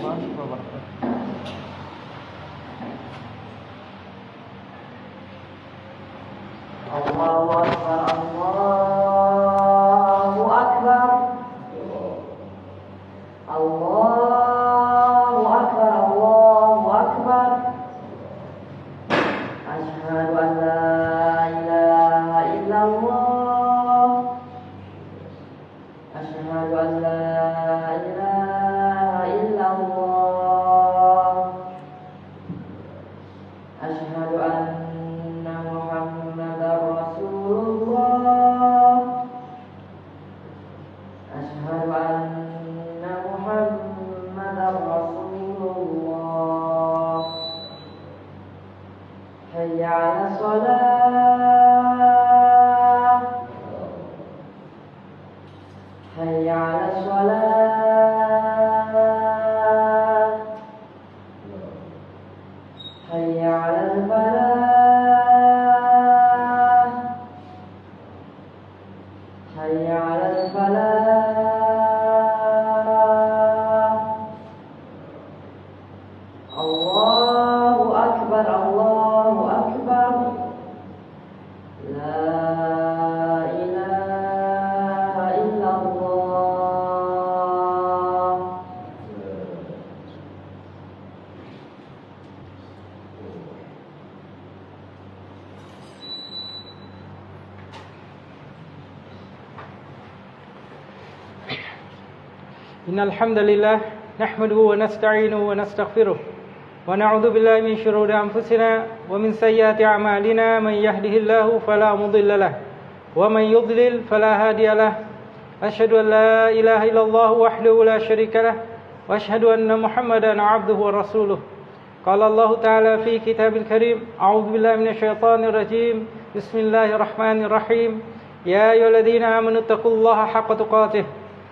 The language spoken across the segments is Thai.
Rahman wa barakatuh. إن الحمد لله نحمده ونستعينه ونستغفره ونعوذ بالله من شرور أنفسنا ومن سيئات أعمالنا من يهده الله فلا مضل له ومن يضلل فلا هادي له أشهد أن لا إله إلا الله وحده لا شريك له وأشهد أن محمدا عبده ورسوله. قال الله تعالى في كتاب الكريم أعوذ بالله من الشيطان الرجيم. بسم الله الرحمن الرحيم. يا أيها الذين آمنوا اتقوا الله حق تقاته.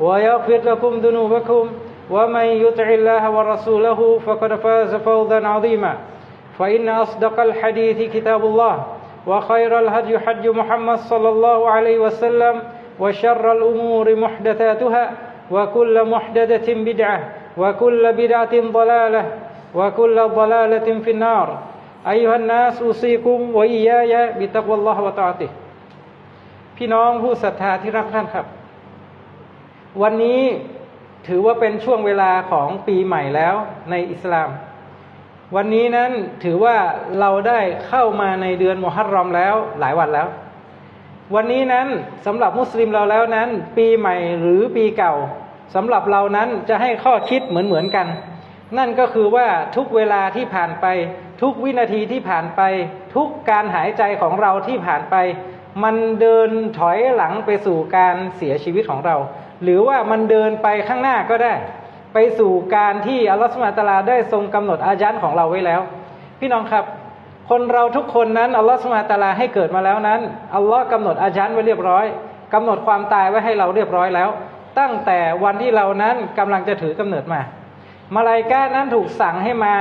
ويغفر لكم ذنوبكم ومن يطع الله ورسوله فقد فاز فوزا عظيما فإن أصدق الحديث كتاب الله وخير الهدي حج محمد صلى الله عليه وسلم وشر الأمور محدثاتها وكل محدثة بدعة وكل بدعة ضلالة وكل ضلالة في النار أيها الناس أوصيكم وإياي بتقوى الله وطاعته พี่น้องผู้ศรัทธาที่รักท่านครับ วันนี้ถือว่าเป็นช่วงเวลาของปีใหม่แล้วในอิสลาม วันนี้นั้นถือว่าเราได้เข้ามาในเดือนมุฮัรรอมแล้วหลายวันแล้ว วันนี้นั้นสำหรับมุสลิมเราแล้วนั้น ปีใหม่หรือปีเก่าสำหรับเรานั้นจะให้ข้อคิดเหมือนเหมือนกัน นั่นก็คือว่าทุกเวลาที่ผ่านไป ทุกวินาทีที่ผ่านไป ทุกการหายใจของเราที่ผ่านไป มันเดินถอยหลังไปสู่การเสียชีวิตของเรา หรือว่ามันเดินไปข้างหน้าก็ได้ ไปสู่การที่อัลลอฮฺสุบฮาตาลาได้ทรงกำหนดอายันของเราไว้แล้ว พี่น้องครับ คนเราทุกคนนั้นอัลลอฮฺสุบฮาตาลาให้เกิดมาแล้วนั้นอัลลอฮ์กำหนดอายันไว้เรียบร้อยกำหนดความตายไว้ให้เราเรียบร้อยแล้ว ตั้งแต่วันที่เรานั้นกำลังจะถือกำเนิดมามาลายกานั้นถูกสั่งให้มา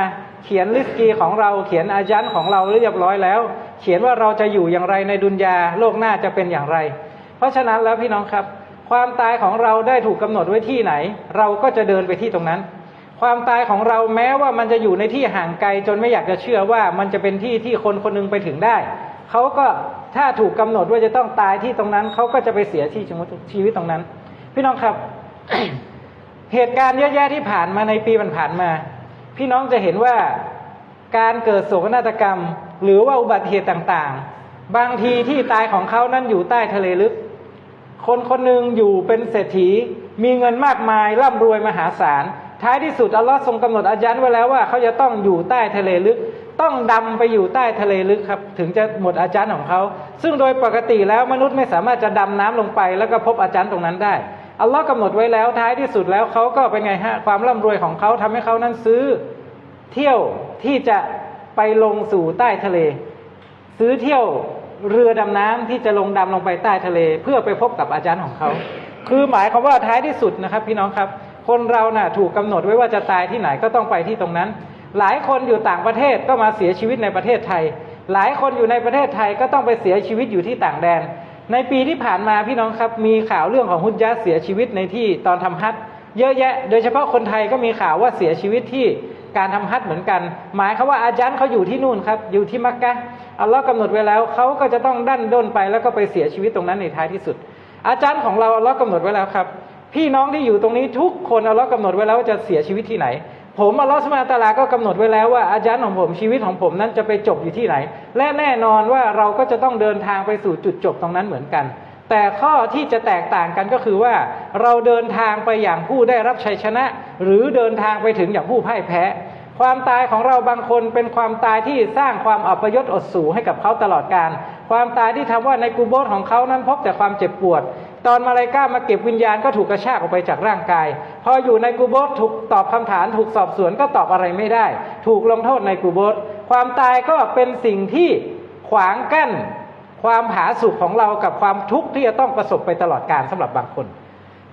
เขียนลิสกีของเราเขียนอายันของเราเรียบร้อยแล้ว เขียนว่าเราจะอยู่อย่างไรในดุนยาโลกหน้าจะเป็นอย่างไร เพราะฉะนั้นแล้วพี่น้องครับ ความตายของเราได้ถูกกำหนดไว้ที่ไหน เราก็จะเดินไปที่ตรงนั้น ความตายของเราแม้ว่ามันจะอยู่ในที่ห่างไกลจนไม่อยากจะเชื่อว่ามันจะเป็นที่ที่คนคนหนึงไปถึงได้เขาก็ถ้าถูกกำหนดว่าจะต้องตายที่ตรงนั้นเขาก็จะไปเสียที่ชีวิตตรงนั้น พี่น้องครับ เหตุการณ์เยอะแยะที่ผ่านมาในปีผ่านมา พี่น้องจะเห็นว่าการเกิดโศกนาฏกรรม หรือว่าอุบัติเหตุต่างๆ บางทีที่ตายของเขานั้นอยู่ใต้ทะเลลึก คนคนหนึ่งอยู่เป็นเศรษฐี มีเงินมากมายร่ำรวยมหาศาล ท้ายที่สุดอัลลอฮ์ทรงกำหนดอายันไว้แล้วว่าเขาจะต้องอยู่ใต้ทะเลลึก ต้องดำไปอยู่ใต้ทะเลลึกครับ ถึงจะหมดอาจารย์ของเขา ซึ่งโดยปกติแล้วมนุษย์ไม่สามารถจะดำน้ำลงไป แล้วก็พบอาจารย์ตรงนั้นได้อัลลอฮ์กำหนดไว้แล้วท้ายที่สุดแล้วเขาก็เป็นไงฮะความร่ำรวยของเขาทำให้เขานั้นซื้อ เที่ยวที่จะไปลงสู่ใต้ทะเล ซื้อเที่ยว เรือดำน้ำที่จะลงดำลงไปใต้ทะเล เพื่อไปพบกับอาจารย์ของเขา คือหมายความว่าท้ายที่สุดนะครับ พี่น้องครับ คนเราน่ะถูกกำหนดไว้ว่าจะตายที่ไหนก็ต้องไปที่ตรงนั้น หลายคนอยู่ต่างประเทศก็มาเสียชีวิตในประเทศไทย หลายคนอยู่ในประเทศไทยก็ต้องไปเสียชีวิตอยู่ที่ต่างแดน ในปีที่ผ่านมาพี่น้องครับ มีข่าวเรื่องของฮุจยะเสียชีวิตในที่ตอนทำฮัจญ์เยอะแยะ โดยเฉพาะคนไทยก็มีข่าวว่าเสียชีวิตที่ การทำฮัจญ์เหมือนกัน หมายเขาว่าอาจารย์เขาอยู่ที่นู่นครับ อยู่ที่มักกะอัลลอฮ์กำหนดไว้แล้วเขาก็จะต้องดันด้นไปแล้วก็ไปเสียชีวิตตรงนั้นในท้ายที่สุด อาจารย์ของเราอัลลอฮ์กำหนดไว้แล้วครับ พี่น้องที่อยู่ตรงนี้ทุกคนอัลลอฮ์กำหนดไว้แล้วว่าจะเสียชีวิตที่ไหน ผมอัลลอฮ์สุบฮาตาลาก็กำหนดไว้แล้วว่าอาจารย์ของผมชีวิตของผมนั้นจะไปจบอยู่ที่ไหน และแน่นอนว่าเราก็จะต้องเดินทางไปสู่จุดจบตรงนั้นเหมือนกัน แต่ข้อที่จะแตกต่างกันก็คือว่าเราเดินทางไปอย่างผู้ได้รับชัยชนะ หรือเดินทางไปถึงอย่างผู้พ่ายแพ้ ความตายของเราบางคนเป็นความตายที่สร้างความอัปยศอดสูให้กับเขาตลอดการ ความตายที่ทำว่าในกูโบสของเขานั้นพบแต่ความเจ็บปวด ตอนมาลายก้ามาเก็บวิญญาณก็ถูกกระชากออกไปจากร่างกาย พออยู่ในกูโบสถูกตอบคำถามถูกสอบสวนก็ตอบอะไรไม่ได้ ถูกลงโทษในกูโบสความตายก็เป็นสิ่งที่ขวางกั้น ความผาสุกของเรากับความทุกข์ที่จะต้องประสบไปตลอดการสำหรับบางคน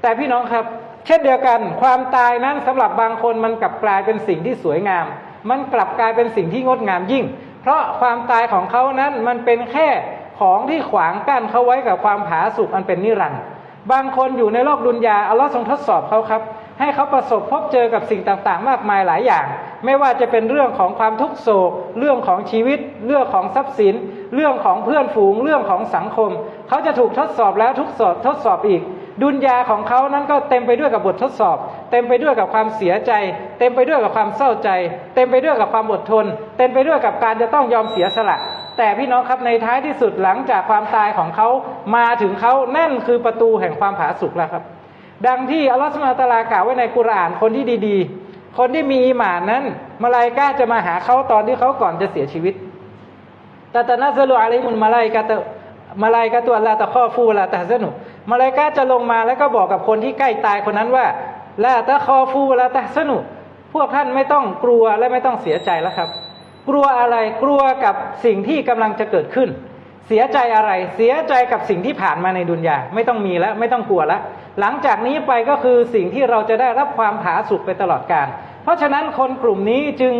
แต่พี่น้องครับ เช่นเดียวกัน ความตายนั้นสำหรับบางคนมันกลับกลายเป็นสิ่งที่สวยงาม มันกลับกลายเป็นสิ่งที่งดงามยิ่ง เพราะความตายของเขานั้นมันเป็นแค่ของที่ขวางกั้นเขาไว้กับความผาสุกอันเป็นนิรันดร์บางคนอยู่ในโลกดุนยาอัลลอฮ์ทรงทดสอบเขาครับ ให้เขาประสบพบเจอกับสิ่งต่างๆ มากมายหลายอย่าง ไม่ว่าจะเป็นเรื่องของความทุกโศก เรื่องของชีวิต เรื่องของทรัพย์สิน เรื่องของเพื่อนฝูง เรื่องของสังคม เขาจะถูกทดสอบแล้วทุกสอบทดสอบอีก ดุนยาของเขานั้นก็เต็มไปด้วยกับบททดสอบ เต็มไปด้วยกับความเสียใจ เต็มไปด้วยกับความเศร้าใจ เต็มไปด้วยกับความอดทน เต็มไปด้วยกับการจะต้องยอมเสียสละ แต่พี่น้องครับในท้ายที่สุดหลังจากความตายของเขามาถึงเขานั่นคือประตูแห่งความผาสุกแล้วครับ ดังที่อัลลอฮฺสุบฮานะฮูวะตาลากล่าวไว้ในกุรอานคนที่ดี ๆ คนที่มีอีหมานนั้นมาลายกาจะมาหาเขาตอนที่เขาก่อนจะเสียชีวิตแตาตานาซาลุอะลัยมุนมาลายกาตมาลายกาตัวลาตะข้อฟูลาตะฮซนุมาลายกาจะลงมาแล้วก็บอกกับคนที่ใกล้ตายคนนั้นว่าลาตะข้อฟูลาตะฮซนุพวกท่านไม่ต้องกลัวและไม่ต้องเสียใจแล้วครับ กลัวอะไรกลัวกับสิ่งที่กำลังจะเกิดขึ้น เสียใจอะไรเสียใจกับสิ่งที่ผ่านมาในดุนยาไม่ต้องมีแล้วไม่ต้องกลัวแล้วหลังจากนี้ไปก็คือสิ่งที่เราจะได้รับความผาสุกไปตลอดกาลเพราะฉะนั้นคนกลุ่มนี้จึง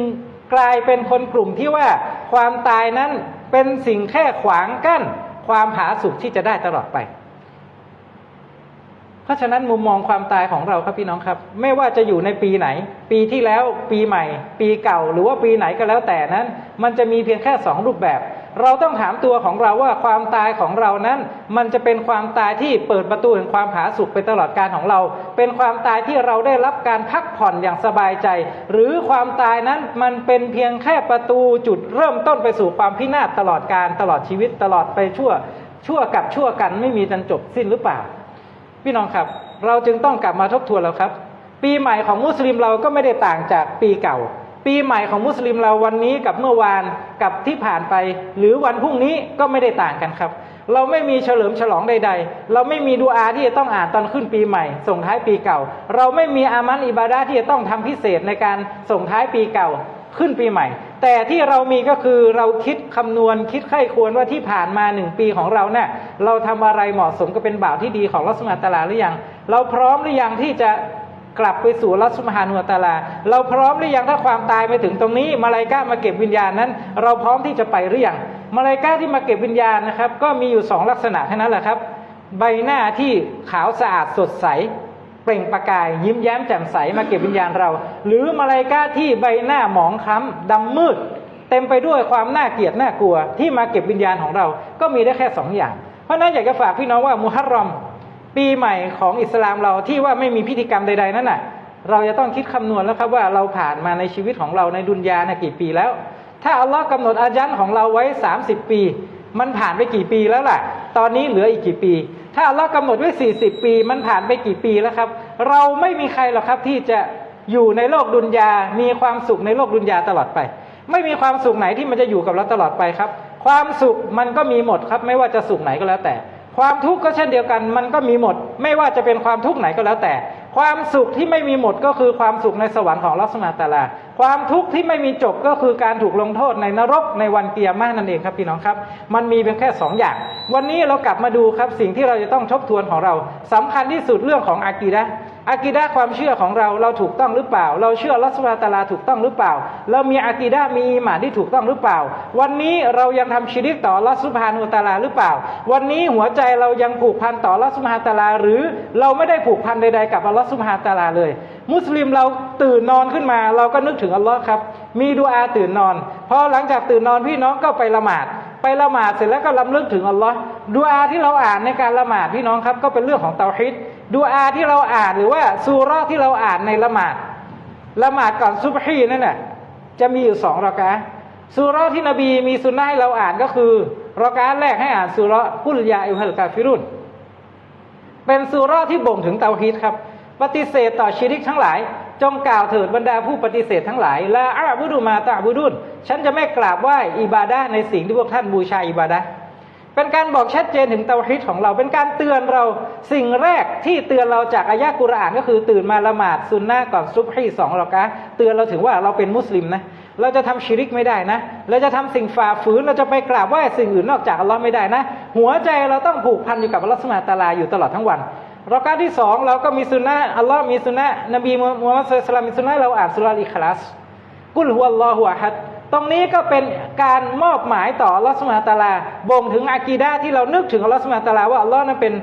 กลายเป็นคนกลุ่มที่ว่าความตายนั้นเป็นสิ่งแค่ขวางกั้นความผาสุกที่จะได้ตลอดไป เพราะฉะนั้นมุมมองความตายของเราครับพี่น้องครับ ไม่ว่าจะอยู่ในปีไหน ปีที่แล้วปีใหม่ ปีเก่าหรือว่าปีไหนก็แล้วแต่นั้น มันจะมีเพียงแค่สองรูปแบบ เราต้องถามตัวของเราว่าความตายของเรานั้น มันจะเป็นความตายที่เปิดประตูแห่งความผาสุกไปตลอดการของเรา เป็นความตายที่เราได้รับการพักผ่อนอย่างสบายใจ หรือความตายนั้นมันเป็นเพียงแค่ประตูจุดเริ่มต้นไปสู่ความพินาศตลอดการตลอดชีวิตตลอดไปชั่ว ชั่วกับชั่วกันไม่มีจนจบสิ้นหรือเปล่า พี่น้องครับ เราจึงต้องกลับมาทบทวนแล้วครับ ปีใหม่ของมุสลิมเราก็ไม่ได้ต่างจากปีเก่า ปีใหม่ของมุสลิมเราวันนี้กับเมื่อวานกับที่ผ่านไป หรือวันพรุ่งนี้ก็ไม่ได้ต่างกันครับ เราไม่มีเฉลิมฉลองใด ๆ เราไม่มีดูอาที่จะต้องอ่านตอนขึ้นปีใหม่ ส่งท้ายปีเก่า เราไม่มีอามันอิบาดาที่จะต้องทำพิเศษในการส่งท้ายปีเก่าขึ้นปีใหม่ แต่ที่เรามีก็คือเราคิดคำนวณคิดไข้ควรว่าที่ผ่านมาหนึ่งปีของเราเนี่ยเราทำอะไรเหมาะสมกับเป็นบ่าวที่ดีของลัสมาตลาหรือยัง เราพร้อมหรือยังที่จะ กลับไปสู่ลัสมาฮานุตาลา เราพร้อมหรือยังถ้าความตายไปถึงตรงนี้มาลายกามาเก็บวิญญาณนั้น เราพร้อมที่จะไปหรือยังมาลายกาที่มาเก็บวิญญาณนะครับ ก็มีอยู่สองลักษณะแค่นั้นแหละครับ ใบหน้าที่ขาวสะอาดสดใส เปล่งประกาย ยิ้มแย้มแจ่มใสมาเก็บวิญญาณเรา หรือมาลายกาที่ใบหน้าหมองคล้ำดำมืด เต็มไปด้วยความน่าเกลียดน่ากลัว ที่มาเก็บวิญญาณของเรา ก็มีได้แค่สองอย่าง เพราะฉะนั้นอยากจะฝากพี่น้องว่ามุฮัรรอม ปีใหม่ของอิสลามเราที่ว่าไม่มีพิธีกรรมใด ๆ นั่นน่ะ เราจะต้องคิดคำนวณแล้วครับว่าเราผ่านมาในชีวิตของเราในดุนยานะกี่ปีแล้ว ถ้าอัลลอฮ์กำหนดอายันของเราไว้ 30 ปี มันผ่านไปกี่ปีแล้วล่ะ ตอนนี้เหลืออีกกี่ปี ถ้าอัลลอฮ์กำหนดไว้ 40 ปี มันผ่านไปกี่ปีแล้วครับ เราไม่มีใครหรอกครับที่จะอยู่ในโลกดุนยา มีความสุขในโลกดุนยาตลอดไป ไม่มีความสุขไหนที่มันจะอยู่กับเราตลอดไปครับ ความสุขมันก็มีหมดครับ ไม่ว่าจะสุขไหนก็แล้วแต่ ความทุกข์ก็เช่นเดียวกัน มันก็มีหมด ไม่ว่าจะเป็นความทุกข์ไหนก็แล้วแต่ ความสุขที่ไม่มีหมดก็คือความสุขในสวรรค์ของลอสมาตาลาความทุกข์ที่ไม่มีจบก็คือการถูกลงโทษในนรกในวันเกียร์มานั่นเองครับพี่น้องครับ มันมีเพียงแค่สองอย่าง วันนี้เรากลับมาดูครับสิ่งที่เราจะต้องทบทวนของเราสำคัญที่สุดเรื่องของอากีดะ อากีดะความเชื่อของเราเราถูกต้องหรือเปล่า เราเชื่อลอสมาตาลาถูกต้องหรือเปล่า เรามีอากีดะมีอีหมานที่ถูกต้องหรือเปล่า วันนี้เรายังทำชิริกต่อลอสุภานุตาลาหรือเปล่า วันนี้หัวใจเรายังผูกพันต่อลอสุภาตาลา หรือเราไม่ได้ผูกพันใดๆกับอัลลอฮฺสุบฮาตาลาเลย มุสลิมเราตื่นนอนขึ้นมา เราก็นึกถึงอัลลอฮ์ครับมีดูอาตื่นนอนพอหลังจากตื่นนอนพี่น้องก็ไปละหมาดไปละหมาดเสร็จแล้วก็ลำลึกถึงอัลลอฮ์ดูอาที่เราอ่านในการละหมาดพี่น้องครับก็เป็นเรื่องของเตาฮิด ดูอาที่เราอ่านหรือว่าซูราที่เราอ่านในละหมาดละหมาดก่อนซุบฮีนั่นน่ะจะมีอยู่สองรอกะซูราที่นบีมีสุนนะให้เราอ่านก็คือรอกะแรกให้อ่านซูราะห์กุลยาอิฮัลกาฟิรุนเป็นสุราที่บ่งถึงเตาฮีดครับ ปฏิเสธต่อชิริกทั้งหลาย จงกล่าวเถิดบรรดาผู้ปฏิเสธทั้งหลายละอาบุดุมาตะบุดุนฉันจะไม่กราบไหว้อิบาดะในสิ่งที่พวกท่านบูชาอิบาดะ์ เป็นการบอกชัดเจนถึงเตาฮีดของเรา เป็นการเตือนเราสิ่งแรกที่เตือนเราจากอายะกุรอานก็คือตื่นมาละหมาดซุนนะก่อนซุบฮีสองรอกะเตือนเราถึงว่าเราเป็นมุสลิมนะเราจะทำชิริกไม่ได้นะ เราจะทำสิ่งฝ่าฝืน เราจะไปกราบไหว้สิ่งอื่นนอกจากอัลลอฮ์ไม่ได้นะ หัวใจเราต้องผูกพันอยู่กับอัลลอฮ์สุบฮานะตาลาอยู่ตลอดทั้งวันรากาที่สองเราก็มีสุนนะอัลลอฮ์มีสุนนะนบีมุฮัมมัดสุลลัลลอฮุอะลัยฮิวะซัลลัมมีสุนนะเราอ่านสุราะอิคลาสกุลฮุวัลลอฮุอะฮัด ตรงนี้ก็เป็นการมอบหมายต่อลอสุบฮาตาลาบ่งถึงอากีดะห์ที่เรานึกถึงลอสุบฮาตาลาว่าอัลลอฮ์นั้นเป็น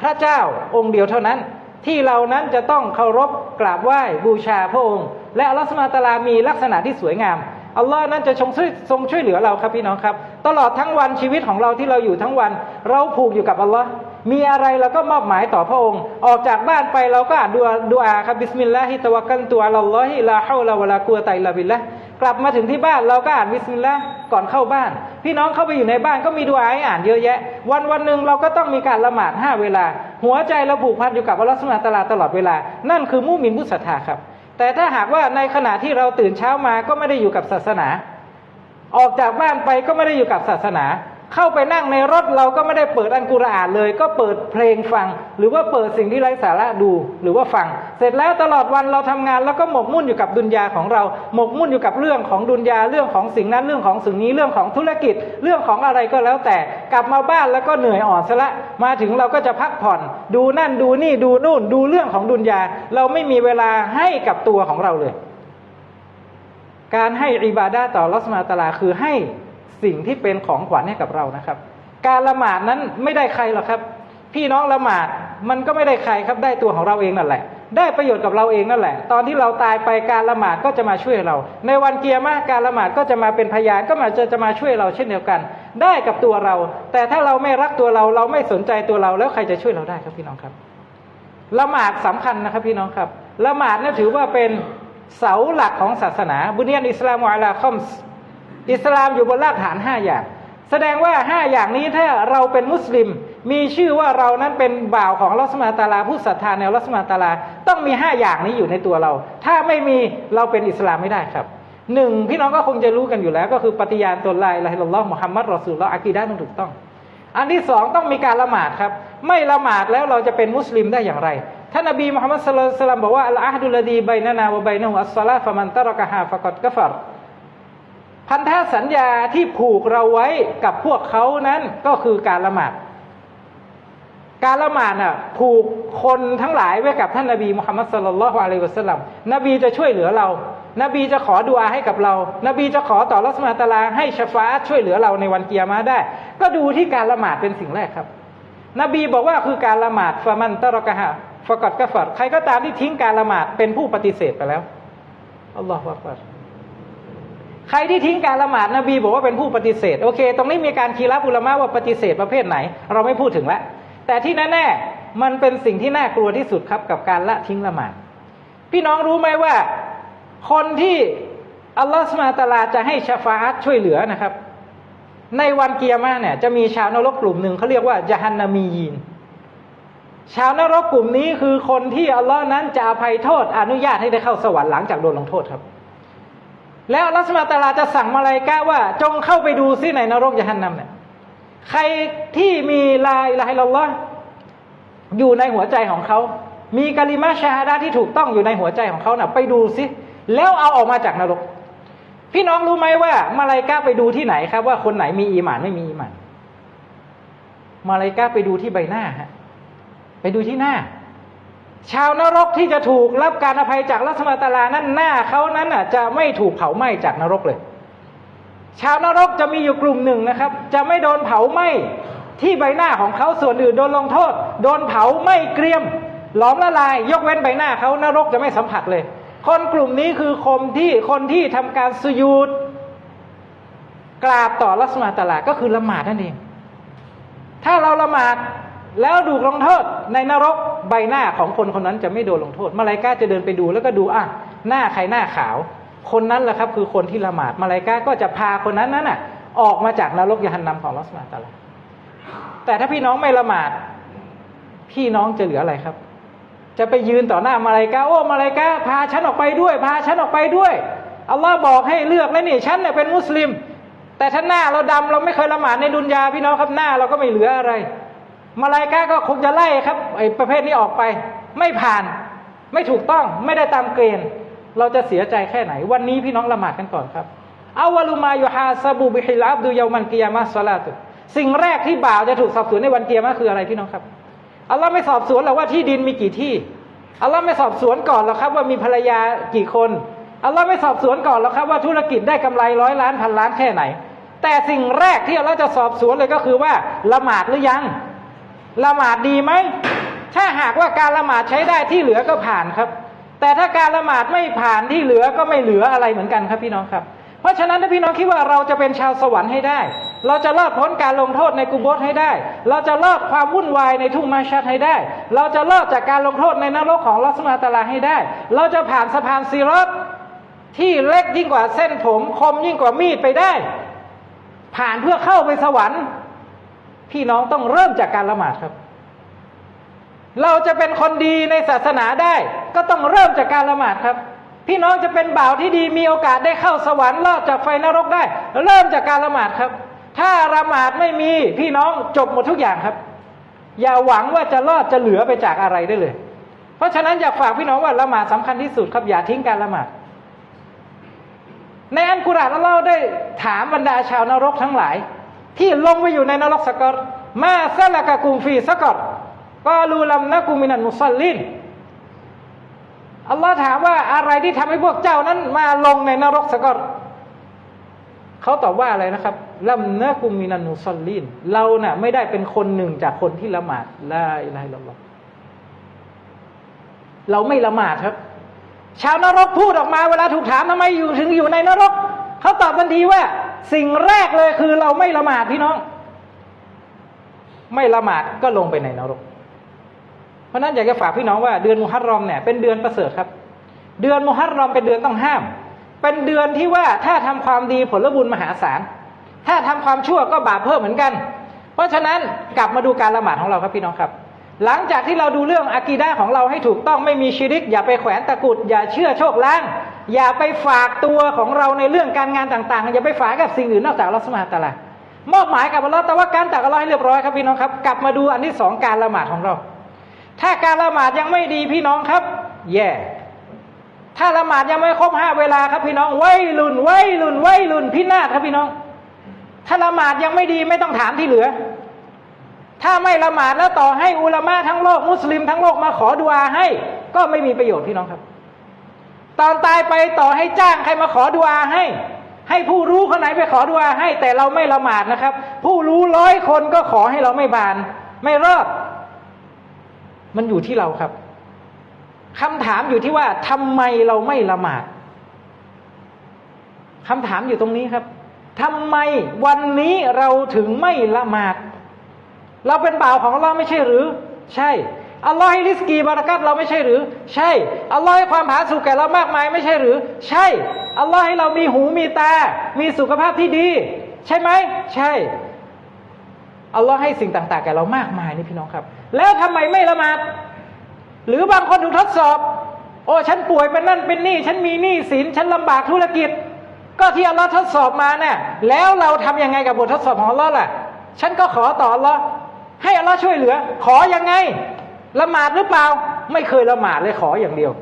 พระเจ้าองค์เดียวเท่านั้น ที่เรานั้นจะต้องเคารพกราบไหว้บูชาพระองค์ และลอสุบฮาตาลามีลักษณะที่สวยงามอัลลอฮ์นั้นจะทรงช่วยทรงช่วยเหลือเราครับพี่น้องครับ ตลอดทั้งวันชีวิตของเราที่เราอยู่ทั้งวัน เราผูกอยู่กับอัลลอฮ์ มีอะไรเราก็มอบหมายต่อพระองค์ ออกจากบ้านไปเราก็อ่านดูดูอาครับบิสมิลลาฮิตะวะกันตุอัลลอฮิลาฮาวลาวะลากุวะตลาบิลละกลับมาถึงที่บ้านเราก็อ่านบิสมิลลาห์ก่อนเข้าบ้าน พี่น้องเข้าไปอยู่ในบ้านก็มีดูอาให้อ่านเยอะแยะ วันวันหนึ่งเราก็ต้องมีการละหมาดห้าเวลา หัวใจเราผูกพันอยู่กับอัลลอฮ์สุบฮาตาลาตลอดเวลา นั่นคือมุมินผู้ศรัทธาครับ แต่ถ้าหากว่าในขณะที่เราตื่นเช้ามาก็ไม่ได้อยู่กับศาสนา ออกจากบ้านไปก็ไม่ได้อยู่กับศาสนา เข้าไปนั่งในรถเราก็ไม่ได้เปิดอันกุรอานเลย ก็เปิดเพลงฟัง หรือว่าเปิดสิ่งที่ไร้สาระดูหรือว่าฟัง เสร็จแล้วตลอดวันเราทำงานแล้วก็หมกมุ่นอยู่กับดุนยาของเรา หมกมุ่นอยู่กับเรื่องของดุนยาเรื่องของสิ่งนั้นเรื่องของสิ่งนี้เรื่องของธุรกิจ เรื่องของอะไรก็แล้วแต่ กลับมาบ้านแล้วก็เหนื่อยอ่อนซะละ มาถึงเราก็จะพักผ่อน ดูนั่นดูนี่ดูนู่น ดูเรื่องของดุนยา เราไม่มีเวลาให้กับตัวของเราเลย การให้อิบาดาต่อลอสมาตาลาคือให้ สิ่งที่เป็นของขวัญให้กับเรานะครับ การละหมาดนั้นไม่ได้ใครหรอกครับ พี่น้องละหมาดมันก็ไม่ได้ใครครับ ได้ตัวของเราเองนั่นแหละ ได้ประโยชน์กับเราเองนั่นแหละ ตอนที่เราตายไปการละหมาดก็จะมาช่วยเรา ในวันเกียร์มาการละหมาดก็จะมาเป็นพยานก็มาจะจะมาช่วยเราเช่นเดียวกัน ได้กับตัวเรา แต่ถ้าเราไม่รักตัวเราเราไม่สนใจตัวเราแล้วใครจะช่วยเราได้ครับพี่น้องครับละหมาดสำคัญนะครับพี่น้องครับละหมาดนี่ยถือว่าเป็นเสาหลักของศาสนาบุญญาณอิสลามวะอะลาคอมส อิสลามอยู่บนรากฐานห้าอย่าง แสดงว่าห้าอย่างนี้ถ้าเราเป็นมุสลิม มีชื่อว่าเรานั้นเป็นบ่าวของลัสมาตาลาผู้ศรัทธาในลัสมาตาลา ต้องมีห้าอย่างนี้อยู่ในตัวเรา ถ้าไม่มีเราเป็นอิสลามไม่ได้ครับหนึ่งพี่น้องก็คงจะรู้กันอยู่แล้ว ก็คือปฏิญาณตนลายละฮิลลอฮ์มุฮัมมัดรอสูลละอากีดะห์ต้องถูกต้อง อันที่สองต้องมีการละหมาดครับ ไม่ละหมาดแล้วเราจะเป็นมุสลิมได้อย่างไรท่านนบีมุฮัมมัดสุลลัลลัมบอกว่าอัลอาฮดุลดีไบนานาวะไบนะฮุอัสซาลาฟะมันตะรกะฮาฟะกอดกะฟัร พันธสัญญาที่ผูกเราไว้กับพวกเขานั้นก็คือการละหมาด การละหมาดน่ะผูกคนทั้งหลายไว้กับท่านนบีมุฮัมมัดสุลลัลลอฮุอะลัยวะสัลลัมนบีจะช่วยเหลือเรา นบีจะขอดุอาให้กับเรา นบีจะขอต่อรัสมาตะลาให้ชฟ้าช่วยเหลือเราในวันเกียร์มาได้ ก็ดูที่การละหมาดเป็นสิ่งแรกครับ นบีบอกว่าคือการละหมาดฟามันตะรกะฮะฟะกอดกะฟัดใครก็ตามที่ทิ้งการละหมาดเป็นผู้ปฏิเสธไปแล้วอัลลอฮฺอักบัร ใครที่ทิ้งการละหมาดนบีบอกว่าเป็นผู้ปฏิเสธโอเค ตรงนี้มีการคีรับอุลามะว่าปฏิเสธประเภทไหน เราไม่พูดถึงล้วแต่ที่แน่ๆมันเป็นสิ่งที่น่ากลัวที่สุดครับกับการละทิ้งละหมาดพี่น้องรู้ไหมว่า คนที่อัลลอฮฺสุบฮาตาลาจะให้ชาฟาอะห์ช่วยเหลือนะครับ ในวันเกียร์มาเนี่ยจะมีชาวนรกกลุ่มหนึ่งเขาเรียกว่าจาฮันนามียีน ชาวนรกกลุ่มนี้คือคนที่อัลลอฮ์นั้นจะอภัยโทษอนุญาตให้ได้เข้าสวรรค์หลังจากโดนลงโทษครับ แล้วอัลลอฮ์สุบฮานะตาลาจะสั่งมาลายกะว่า จงเข้าไปดูซิในนรกยะฮันนัมเนี่ยใครที่มีลาอิลาฮอิลลัลลออยู่ในหัวใจของเขา มีกะลิมาชาฮาดาที่ถูกต้องอยู่ในหัวใจของเขาน่ะ ไปดูสิแล้วเอาออกมาจากนรก พี่น้องรู้ไหมว่ามาลายกาไปดูที่ไหนครับ ว่าคนไหนมีอีหมานไม่มีอีหมานมาลายกาไปดูที่ใบหน้าฮะไปดูที่หน้า ชาวนรกที่จะถูกรับการอภัยจากรัศมาตาลานั้นหน้าเขานั้นอะจะไม่ถูกเผาไหม้จากนรกเลย ชาวนรกจะมีอยู่กลุ่มหนึ่งนะครับ จะไม่โดนเผาไหม้ที่ใบหน้าของเขาส่วนอื่นโดนลงโทษ โดนเผาไหม้เกรียม หลอมละลาย ยกเว้นใบหน้าเขานรกจะไม่สัมผัสเลย คนกลุ่มนี้คือคนที่คนที่ทำการสุยูดกราบต่อรัศมาตาลาก็คือละหมาดนั่นเอง ถ้าเราละหมาด แล้วถูลงโทษในนรกใบหน้าของคนคนนั้นจะไม่โดนลงโทษมาลายกาจะเดินไปดูแล้วก็ดูอะหน้าใครหน้าขาว คนนั้นแหละครับ คือคนที่ละหมาดมาลายกาก็จะพาคนนั้นนั้นน่ะ ออกมาจากนรกยานนำของลอสมาตาลาแต่ถ้าพี่น้องไม่ละหมาด พี่น้องจะเหลืออะไรครับ จะไปยืนต่อหน้ามาลายกาโอ้มาลายกาพาฉันออกไปด้วย พาฉันออกไปด้วยอัลลอฮ์บอกให้เลือกแล้วนี่ฉันเนี่ยเป็นมุสลิม แต่ถ้าหน้าเราดำเราไม่เคยละหมาดในดุนยาพี่น้องครับหน้าเราก็ไม่เหลืออะไร มาลายกาก็คงจะไล่ครับไอ้ประเภทนี้ออกไป ไม่ผ่าน ไม่ถูกต้องไม่ได้ตามเกณฑ์ เราจะเสียใจแค่ไหน วันนี้พี่น้องละหมาดกันก่อนครับอาวาลุมายุฮาซาบูบิฮิลาบดูเยามันกิยามาสลาตุสิ่งแรกที่บ่าวจะถูกสอบสวนในวันเกียรมาคืออะไรพี่น้องครับอัลลอฮ์ไม่สอบสวนหรอกว่าที่ดินมีกี่ที่อัลลอฮ์ไม่สอบสวนก่อนหรอกครับ ว่ามีภรรยากี่คนอัลลอฮ์ไม่สอบสวนก่อนหรอกครับว่าธุรกิจได้กำไรร้อยล้านพันล้านแค่ไหน แต่สิ่งแรกที่อัลลอฮ์จะสอบสวนเลยก็คือว่าละหมาดหรือยัง ละหมาดดีไหม ถ้าหากว่าการละหมาดใช้ได้ที่เหลือก็ผ่านครับ แต่ถ้าการละหมาดไม่ผ่านที่เหลือก็ไม่เหลืออะไรเหมือนกันครับพี่น้องครับ เพราะฉะนั้นถ้าพี่น้องคิดว่าเราจะเป็นชาวสวรรค์ให้ได้ เราจะรอดพ้นการลงโทษในกุโบสให้ได้ เราจะรอดความวุ่นวายในทุ่งมาชัดให้ได้ เราจะรอดจากการลงโทษในนรกของลัสมาตลาให้ได้ เราจะผ่านสะพานซีรอตที่เล็กยิ่งกว่าเส้นผมคมยิ่งกว่ามีดไปได้ ผ่านเพื่อเข้าไปสวรรค์ พี่น้องต้องเริ่มจากการละหมาดครับ เราจะเป็นคนดีในศาสนาได้ ก็ต้องเริ่มจากการละหมาดครับ พี่น้องจะเป็นบ่าวที่ดีมีโอกาสได้เข้าสวรรค์รอดจากไฟนรกได้ เริ่มจากการละหมาดครับ ถ้าละหมาดไม่มีพี่น้องจบหมดทุกอย่างครับ อย่าหวังว่าจะรอดจะเหลือไปจากอะไรได้เลย เพราะฉะนั้นอยากฝากพี่น้องว่าละหมาดสำคัญที่สุดครับอย่าทิ้งการละหมาดในอันกุรอานเราได้ถามบรรดาชาวนรกทั้งหลาย ที่ลงไปอยู่ในนรกสกอตมาซาลากะกุมฟีสกอตกอลูลัมนะกุมินันมุสลินอัลลอฮ์ถามว่าอะไรที่ทำให้พวกเจ้านั้น มาลงในนรกสกอตเขาตอบว่าอะไรนะครับลัมนะกุมินันมุสลินเราน่ะไม่ได้เป็นคนหนึ่งจากคนที่ละหมาดลาอิลาฮิลลอฮเราไม่ละหมาดครับ ชาวนรกพูดออกมาเวลาถูกถามทำไมอยู่ถึงอยู่ในนรก เขาตอบทันทีว่า สิ่งแรกเลยคือเราไม่ละหมาดพี่น้อง ไม่ละหมาดก็ลงไปในนรก เพราะนั้นอยากจะฝากพี่น้องว่าเดือนมุฮัรรอมเนี่ยเป็นเดือนประเสริฐครับ เดือนมุฮัรรอมเป็นเดือนต้องห้าม เป็นเดือนที่ว่าถ้าทำความดีผลบุญมหาศาล ถ้าทำความชั่วก็บาปเพิ่มเหมือนกัน เพราะฉะนั้นกลับมาดูการละหมาดของเราครับพี่น้องครับ หลังจากที่เราดูเรื่องอากีดาของเราให้ถูกต้องไม่มีชิริก อย่าไปแขวนตะกุด อย่าเชื่อโชคล้าง อย่าไปฝากตัวของเราในเรื่องการงานต่างๆ อย่าไปฝากกับสิ่งอื่นนอกจากอัลลอฮฺสุบฮานตะอาลามอบหมายกับอัลลอฮ์แต่ว่าการจากอัลลอฮ์ให้เรียบร้อยครับพี่น้องครับ กลับมาดูอันที่สองการละหมาดของเรา ถ้าการละหมาดยังไม่ดีพี่น้องครับ แย่ถ้าละหมาดยังไม่ครบห้าเวลาครับพี่น้องไว้ลุนไว้ลุนไว้ลุนพินาศครับพี่น้อง ถ้าละหมาดยังไม่ดีไม่ต้องถามที่เหลือ ถ้าไม่ละหมาดแล้วต่อให้อุลามะทั้งโลก มุสลิมทั้งโลกมาขอดุอาให้ ก็ไม่มีประโยชน์พี่น้องครับ ตอนตายไปต่อให้จ้างใครมาขอดุอาให้ ให้ผู้รู้คนไหนไปขอดุอาให้ แต่เราไม่ละหมาดนะครับ ผู้รู้ร้อยคนก็ขอให้เราไม่บาน ไม่รอดมันอยู่ที่เราครับคำถามอยู่ที่ว่าทำไมเราไม่ละหมาดคำถามอยู่ตรงนี้ครับทำไมวันนี้เราถึงไม่ละหมาด เราเป็นบ่าวของอัลลอฮ์ไม่ใช่หรือ ใช่อัลลอฮ์ให้ริสกีบารักัตเราไม่ใช่หรือ ใช่อัลลอฮ์ให้ความผาสุกแก่เรามากมายไม่ใช่หรือ ใช่อัลลอฮ์ให้เรามีหูมีตา มีสุขภาพที่ดี ใช่ไหมใช่อัลลอฮ์ให้สิ่งต่าง ๆ แก่เรามากมายนี่พี่น้องครับ แล้วทำไมไม่ละหมาดหรือบางคนถูกทดสอบ โอ้ฉันป่วยเป็นนั่นเป็นนี่ ฉันมีหนี้สินฉันลำบากธุรกิจ ก็ที่อัลลอฮ์ทดสอบมาเนี่ยแล้วเราทำยังไงกับบททดสอบของอัลลอฮ์ล่ะ ฉันก็ขอต่ออัลลอฮ์ ให้อัลลอฮ์ช่วยเหลือ ขอยังไงละหมาดหรือเปล่า ไม่เคยละหมาดเลยขออย่างเดียว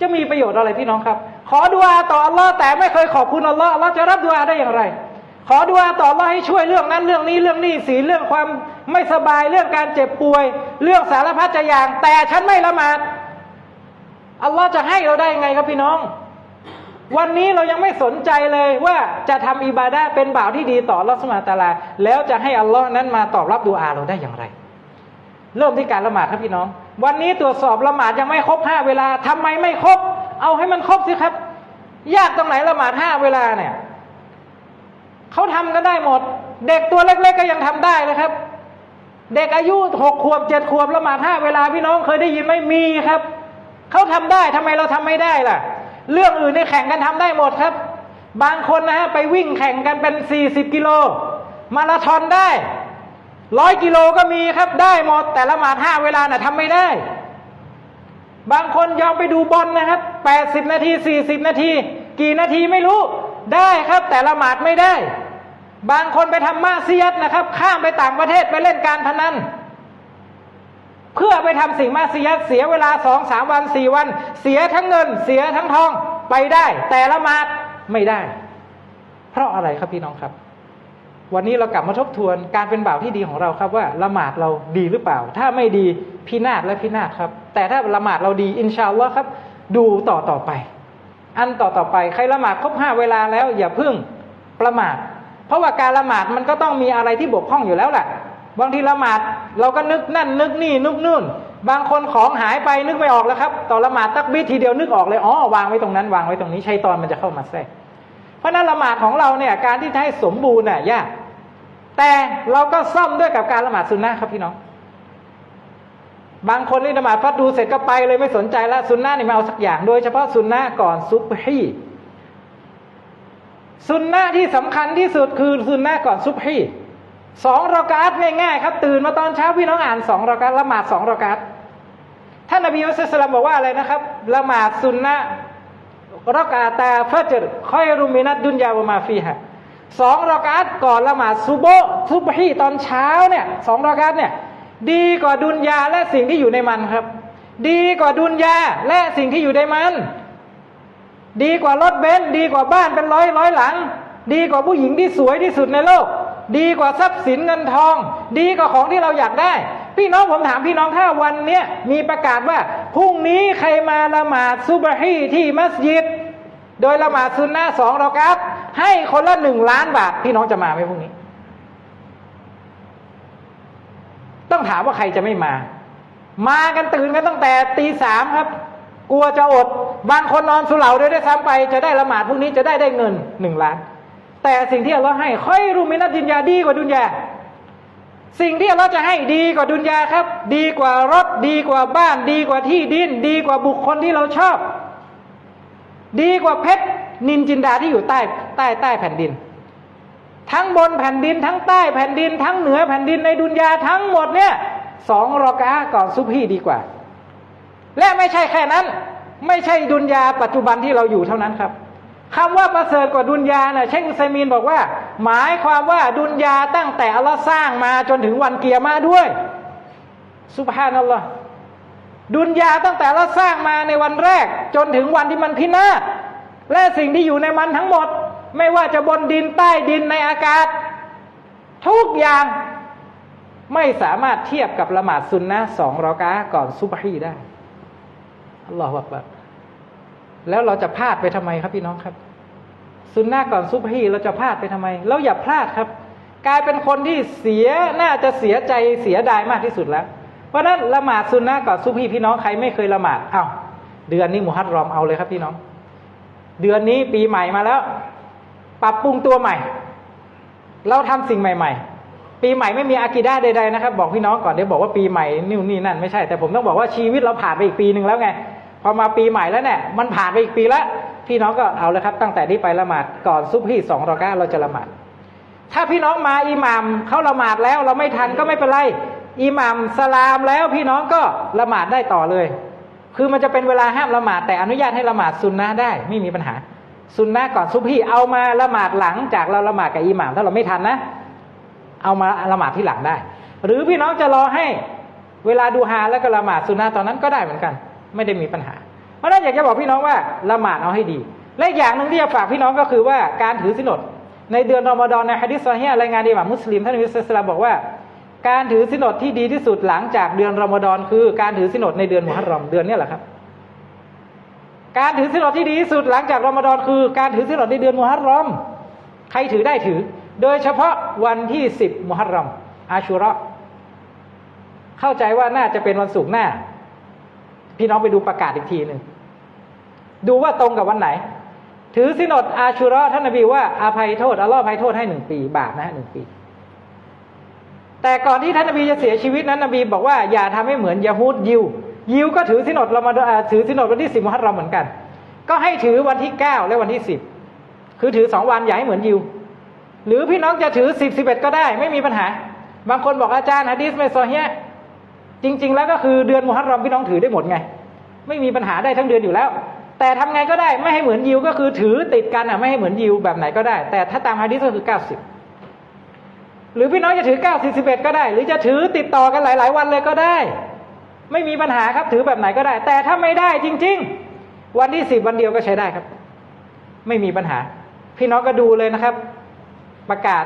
จะมีประโยชน์อะไรพี่น้องครับ ขอดุอาต่ออัลลอฮ์แต่ไม่เคยขอบคุณอัลลอฮ์อัลลอฮ์จะรับดุอาได้อย่างไร ขอดุอาต่ออัลลอฮ์ให้ช่วยเรื่องนั้นเรื่องนี้เรื่องนี้สีเรื่องความไม่สบายเรื่องการเจ็บป่วย เรื่องสารพัดจะอย่าง แต่ฉันไม่ละหมาดอัลลอฮ์จะให้เราได้ยังไงครับพี่น้อง วันนี้เรายังไม่สนใจเลยว่าจะทำอิบาดะเป็นบ่าวที่ดีต่ออัลลอสุบฮาตาลา แล้วจะให้อัลลอฮ์นั้นมาตอบรับดูอาเราได้อย่างไร เริ่มที่การละหมาดครับพี่น้อง วันนี้ตรวจสอบละหมาดยังไม่ครบห้าเวลาทำไมไม่ครบ เอาให้มันครบสิครับ ยากตรงไหนละหมาดห้าเวลาเนี่ยเขาทำกันได้หมด เด็กตัวเล็ก ๆ ก็ยังทำได้เลยครับ เด็กอายุหกขวบเจ็ดขวบละหมาดห้าเวลาพี่น้องเคยได้ยินไหมมีครับเขาทำได้ทำไมเราทำไม่ได้ล่ะ เรื่องอื่นในแข่งกันทำได้หมดครับ บางคนนะฮะไปวิ่งแข่งกันเป็นสี่สิบกิโล มาราธอนได้ร้อยกิโลก็มีครับได้หมดแต่ละหมาดห้าเวลาน่ะทำไม่ได้ บางคนยอมไปดูบอลนะครับแปดสิบนาทีสี่สิบนาที กี่นาทีไม่รู้ได้ครับแต่ละหมาดไม่ได้ บางคนไปทำมาเซียดนะครับ ข้ามไปต่างประเทศไปเล่นการพนัน เพื่อไปทำสิ่งมาเสียเสียเวลาสองสามวันสี่วัน เสียทั้งเงิน เสียทั้งทองไปได้ แต่ละมาดไม่ได้ เพราะอะไรครับพี่น้องครับ วันนี้เรากลับมาทบทวนการเป็นบ่าวที่ดีของเราครับว่าละหมาดเราดีหรือเปล่า ถ้าไม่ดีพินาศและพินาศครับ แต่ถ้าละหมาดเราดีอินชาอัลลอฮ์ครับ ดูต่อต่อไป อันต่อต่อไปใครละหมาดครบห้าเวลาแล้วอย่าเพึ่งประมาทเพราะว่าการละหมาดมันก็ต้องมีอะไรที่บกพร่องอยู่แล้วแหละ บางทีละหมาดเราก็นึกนั่นนึกนี่นึกนู่น บางคนของหายไปนึกไม่ออกแล้วครับต่อละหมาดตักบีรทีเดียวนึกออกเลยอ๋อวางไว้ตรงนั้นวางไว้ตรงนี้ชัยตอนมันจะเข้ามาแทรกเพราะนั้นละหมาดของเราเนี่ยการที่จะให้สมบูรณ์น่ะยากแต่เราก็ซ่อมด้วยกับการละหมาดซุนนะครับพี่น้อง บางคนนี่ละหมาดฟัดดูเสร็จก็ไปเลยไม่สนใจละซุนนะนี่ม่เอาสักอย่างโดยเฉพาะซุนนะก่อนซุบฮีซุนนะที่สำคัญที่สุดคือซุนนะก่อนซุบฮี สองรากาตง่ายๆครับ ตื่นมาตอนเช้าพี่น้องอ่านสองรากาตละหมาดสองรากาตท่านนบีมุสลิมบอกว่าอะไรนะครับละหมาดซุนนะรากาตาฟัจรคอยรุมินัดดุนยาวมาฟีฮะสองรากาตก่อนละหมาดซุโบซุบฮีตอนเช้าเนี่ยสองรากาตเนี่ยดีกว่าดุนยาและสิ่งที่อยู่ในมันครับ ดีกว่าดุนยาและสิ่งที่อยู่ในมัน ดีกว่ารถเบนซ์ดีกว่าบ้านเป็นร้อยร้อยหลัง ดีกว่าผู้หญิงที่สวยที่สุดในโลก ดีกว่าทรัพย์สินเงินทอง ดีกว่าของที่เราอยากได้ พี่น้องผมถามพี่น้องถ้าวันเนี้ยมีประกาศว่าพรุ่งนี้ใครมาละหมาดซุบฮีที่มัสยิด โดยละหมาดซุนนะสองเรากาตให้คนละหนึ่งล้านบาท พี่น้องจะมาไหมพรุ่งนี้ ต้องถามว่าใครจะไม่มา มากันตื่นกันตั้งแต่ตีสามครับ กลัวจะอด บางคนนอนสุเหร่าด้วยได้วยซ้ำไป จะได้ละหมาดพรุ่งนี้จะได้ได้เงินหนึ่งล้าน แต่สิ่งที่อัลลอฮ์ให้ค่อยรูมินัดดุนยาดีกว่าดุนยาสิ่งที่อัลลอฮ์จะให้ดีกว่าดุนยาครับ ดีกว่ารถดีกว่าบ้าน ดีกว่าที่ดิน ดีกว่าบุคคลที่เราชอบ ดีกว่าเพชรนินจินดาที่อยู่ใต้ใต้ใต้แผ่นดิน ทั้งบนแผ่นดิน ทั้งใต้แผ่นดิน ทั้งเหนือแผ่นดินในดุนยาทั้งหมดเนี่ยสองรอกาก่อนซุบฮีดีกว่า และไม่ใช่แค่นั้น ไม่ใช่ดุนยาปัจจุบันที่เราอยู่เท่านั้นครับ คำว่าประเสริฐกว่าดุนยาเนี่ยเชคอุซัยมีนบอกว่า หมายความว่าดุนยาตั้งแต่อัลลอฮ์สร้างมาจนถึงวันเกียร์มาด้วยสุบฮานัลลอฮ์ดุนยาตั้งแต่เราสร้างมาในวันแรก จนถึงวันที่มันพินาศและสิ่งที่อยู่ในมันทั้งหมด ไม่ว่าจะบนดินใต้ดินในอากาศ ทุกอย่างไม่สามารถเทียบกับละหมาดซุนนะสองรอกาก่อนซุบฮีได้อัลลอฮฺอักบัร แล้วเราจะพลาดไปทำไมครับพี่น้องครับ ซุนนะก่อนซุบฮีเราจะพลาดไปทำไม เราอย่าพลาดครับ กลายเป็นคนที่เสียน่าจะเสียใจเสียดายมากที่สุดแล้ว เพราะฉะนั้นละหมาดซุนนะก่อนซุบฮีพี่น้องใครไม่เคยละหมาดเอา้าเดือนนี้มุฮัรรอมเอาเลยครับพี่น้อง เดือนนี้ปีใหม่มาแล้ว ปรับปรุงตัวใหม่ เราทำสิ่งใหม่ ๆปีใหม่ไม่มีอากิดาใดๆนะครับ บอกพี่น้องก่อนเดี๋ยวบอกว่าปีใหม่นี่นี่นั่นไม่ใช่แต่ผมต้องบอกว่าชีวิตเราผ่านไปอีกปีหนึ่งแล้วไง พอมาปีใหม่แล้วเนี่ยมันผ่านไปอีกปีแล้วพี่น้องก็เอาเลยครับ ตั้งแต่นี้ไปละหมาดก่อนซุบฮีสองรอก้าเราจะละหมาดถ้าพี่น้องมาอิหมามเขาละหมาดแล้ว เราไม่ทันก็ไม่เป็นไรอิหมามสลามแล้วพี่น้องก็ละหมาดได้ต่อเลย คือมันจะเป็นเวลาห้ามละหมาดแต่อนุญาตให้ละหมาดซุนนะได้ไม่มีปัญหาซุนนะก่อนซุบฮีเอามาละหมาดหลังจากเราละหมาดกับอิหมามถ้าเราไม่ทันนะ เอามาละหมาดที่หลังได้ หรือพี่น้องจะรอให้เวลาดูฮาแล้วก็ละหมาดสุนนะตอนนั้นก็ได้เหมือนกัน ไม่ได้มีปัญหา เพราะฉะนั้นอยากจะบอกพี่น้องว่าละหมาดเอาให้ดี และอย่างหนึ่งที่จะฝากพี่น้องก็คือว่าการถือสินอดในเดือนรอมฎอนในฮะดิษซอฮีรายงานดีว่ามุสลิมท่านนบีสุลานบอกว่า การถือสินอดที่ดีที่สุดหลังจากเดือนรอมฎอนคือการถือสินอดในเดือนมุฮัรรอมเดือนนี้แหละครับ การถือสินอดที่ดีที่สุดหลังจากรอมฎอนคือการถือสินอดในเดือนมุฮัรรอม ใครถือได้ถือ โดยเฉพาะวันที่สิบมุฮัรรอมอาชูราะเข้าใจว่าน่าจะเป็นวันศุกร์หน้า พี่น้องไปดูประกาศอีกทีหนึ่งดูว่าตรงกับวันไหน ถือสินอดอาชูเราะห์ท่านนบีว่าอาภัยโทษอัลลอฮ์อภัยโทษให้หนึ่งปี บาปนะฮะหนึ่งปี แต่ก่อนที่ท่านนบีจะเสียชีวิตนั้นนบีบอกว่าอย่าทำให้เหมือนยาฮูดยิว ยิวก็ถือสินอดเรอมาถือสินอดวันที่สิบมุฮัรรอมเหมือนกัน ก็ให้ถือวันที่เก้าและวันที่สิบคือถือสองวันอย่าให้เหมือนยิว หรือพี่น้องจะถือสิบสิบเอ็ดก็ได้ไม่มีปัญหา บางคนบอกอาจารย์ฮะดีสไม่ซอเฮีย จริง ๆ แล้วก็คือเดือนมุฮัรรอมพี่น้องถือได้หมดไง ไม่มีปัญหาได้ทั้งเดือนอยู่แล้ว แต่ทำไงก็ได้ไม่ให้เหมือนยิวก็คือถือติดกันอะไม่ให้เหมือนยิวแบบไหนก็ได้ แต่ถ้าตามฮะดีสก็คือเก้าสิบหรือพี่น้องจะถือเก้าสิบสิบเอ็ดก็ได้ หรือจะถือติดต่อกันหลาย ๆ วันเลยก็ได้ ไม่มีปัญหาครับถือแบบไหนก็ได้ แต่ถ้าไม่ได้จริง ๆ วันที่สิบวันเดียวก็ใช้ได้ครับ ไม่มีปัญหา พี่น้องก็ดูเลยนะครับ ประกาศ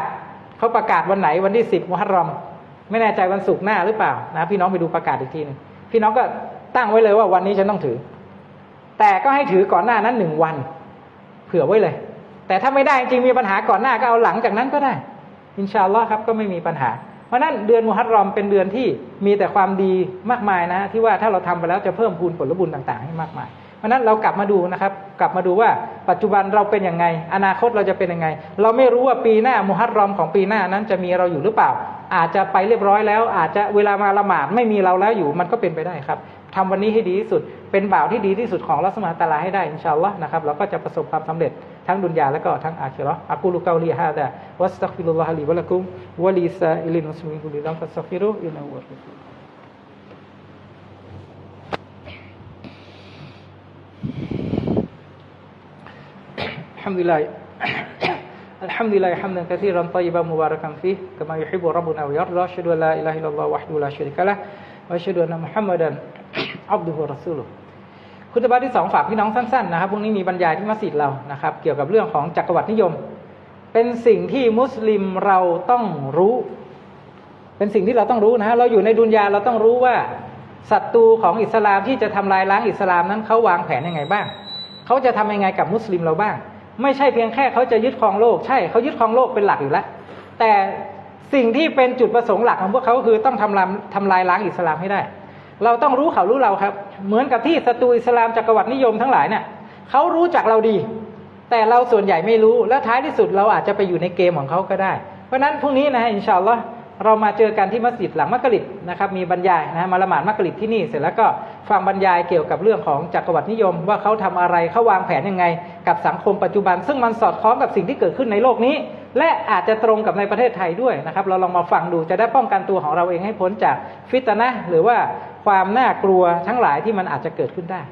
เขาประกาศวันไหนวันที่สิบมุฮัรรอม ไม่แน่ใจวันศุกร์หน้าหรือเปล่านะพี่น้องไปดูประกาศอีกทีหนึงพี่น้องก็ตั้งไว้เลยว่าวันนี้ฉันต้องถือ แต่ก็ให้ถือก่อนหน้านั้นหนึ่งวัน เผื่อไว้เลย แต่ถ้าไม่ได้จริงมีปัญหาก่อนหน้าก็เอาหลังจากนั้นก็ได้ อินชาอัลลอฮ์ครับก็ไม่มีปัญหา เพราะนั้นเดือนมุฮัรรอมเป็นเดือนที่มีแต่ความดีมากมายนะ ที่ว่าถ้าเราทำไปแล้วจะเพิ่มพูนผลบุญต่าง ๆ ให้มากมาย เพราะนั้นเรากลับมาดูนะครับ กลับมาดูว่าปัจจุบันเราเป็นยังไง อนาคตเราจะเป็นยังไง เราไม่รู้ว่าปีหน้ามุฮัรรอมของปีหน้านั้นจะมีเราอยู่หรือเปล่า อาจจะไปเรียบร้อยแล้ว อาจจะเวลามาละหมาดไม่มีเราแล้วอยู่ มันก็เป็นไปได้ครับทำวันนี้ให้ดีที่สุด เป็นบ่าวที่ดีที่สุดของลัสมาตาลาให้ได้อินชาอัลลอฮ์นะครับเราก็จะประสบความสำเร็จทั้งดุนยาและก็ทั้งอาคิเราะห์อะกูลุกาลีฮาดะวัสตัฆฟิรุลลอฮะลีวะละกุมวะลีซาอิลินมุสลิมินกุลิลัมฟัสตัฆฟิรุอินนะฮูวัลกฟูร الحمد لله الحمد لله حمدا كثيرا طيبا مباركا فيه كما يحب ربنا ويرضى أشهد أن لا إله إلا الله وحده لا شريك له وأشهد أن محمدا عبده ورسوله คุณตบาที่สองฝากพี่น้องสั้นๆนะครับพรุ่งนี้มีบรรยายที่มัสยิดเรานะครับ เกี่ยวกับเรื่องของจักรวรรดินิยม เป็นสิ่งที่มุสลิมเราต้องรู้ เป็นสิ่งที่เราต้องรู้นะฮะเราอยู่ในดุนยาเราต้องรู้ว่าศัตรูของอิสลามที่จะทำลายล้างอิสลามนั้นเขาวางแผนยังไงบ้างเขาจะทำยังไงกับมุสลิมเราบ้าง ไม่ใช่เพียงแค่เขาจะยึดครองโลก ใช่เขายึดครองโลกเป็นหลักอยู่แล้ว แต่สิ่งที่เป็นจุดประสงค์หลักของพวกเขาคือต้องทำลายทำลายล้างอิสลามให้ได้ เราต้องรู้เขารู้เราครับ เหมือนกับที่ศัตรูอิสลามจักรวรรดินิยมทั้งหลายเนี่ยเขารู้จักเราดี แต่เราส่วนใหญ่ไม่รู้ และท้ายที่สุดเราอาจจะไปอยู่ในเกมของเขาก็ได้ เพราะฉะนั้นพรุ่งนี้นะอินชาอัลลอฮ์ เรามาเจอกันที่มัสยิดหลังมักกะลิดนะครับมีบรรยายนะมาละหมาดมักกะลิดที่นี่เสร็จแล้วก็ฟังบรรยายเกี่ยวกับเรื่องของจักรวรรดินิยม ว่าเขาทำอะไรเขาวางแผนยังไง กับสังคมปัจจุบัน ซึ่งมันสอดคล้องกับสิ่งที่เกิดขึ้นในโลกนี้ และอาจจะตรงกับในประเทศไทยด้วยนะครับ เราลองมาฟังดูจะได้ป้องกันตัวของเราเองให้พ้นจากฟิตนะหรือว่าความน่ากลัวทั้งหลายที่มันอาจจะเกิดขึ้นได้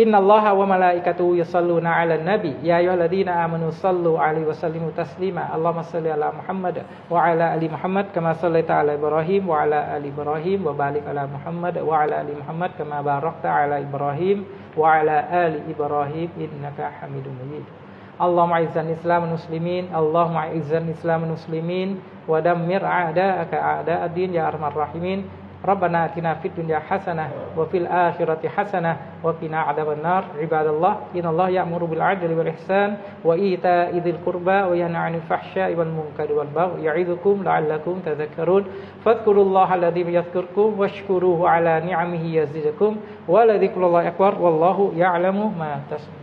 อินนัลลอฮะวะมะลาอิกะตูยุศ็อลลูนะอะลันนบียาอัยฮัลลดีนอามานุศ็อลลูอะลัยฮิวะซัลลิมุตัสลีมาอัลลอฮุมะศ็อลลิอะลามุฮัมมัดวะอะลาอะลีมุฮัมมัดกะมาศ็อลลัยตะอะลาอิบรอฮีมวะอะลาอะลีอิบรอฮีมวะบาริกอะลามุฮัมมัดวะอะลาอะลีมุฮัมมัดกะมาบารักตะอะลาอิบรอฮีมวะอะลาอะลีอิบรอฮีมอินนะกะฮะมิดุมมัจีด اللهم اعز الاسلام والمسلمين اللهم اعز الاسلام والمسلمين ودمر اعداءك اعداء الدين يا ارحم الراحمين ربنا آتنا في الدنيا حسنة وفي الآخرة حسنة وقنا عذاب النار. عباد الله إن الله يأمر بالعدل والإحسان وإيتاء ذي القربى وينهى عن الفحشاء والمنكر والبغي يعظكم لعلكم تذكرون. فاذكروا الله الذي يذكركم واشكروه على نعمه يزدكم ولذكر الله أكبر. والله يعلم ما تصنعون.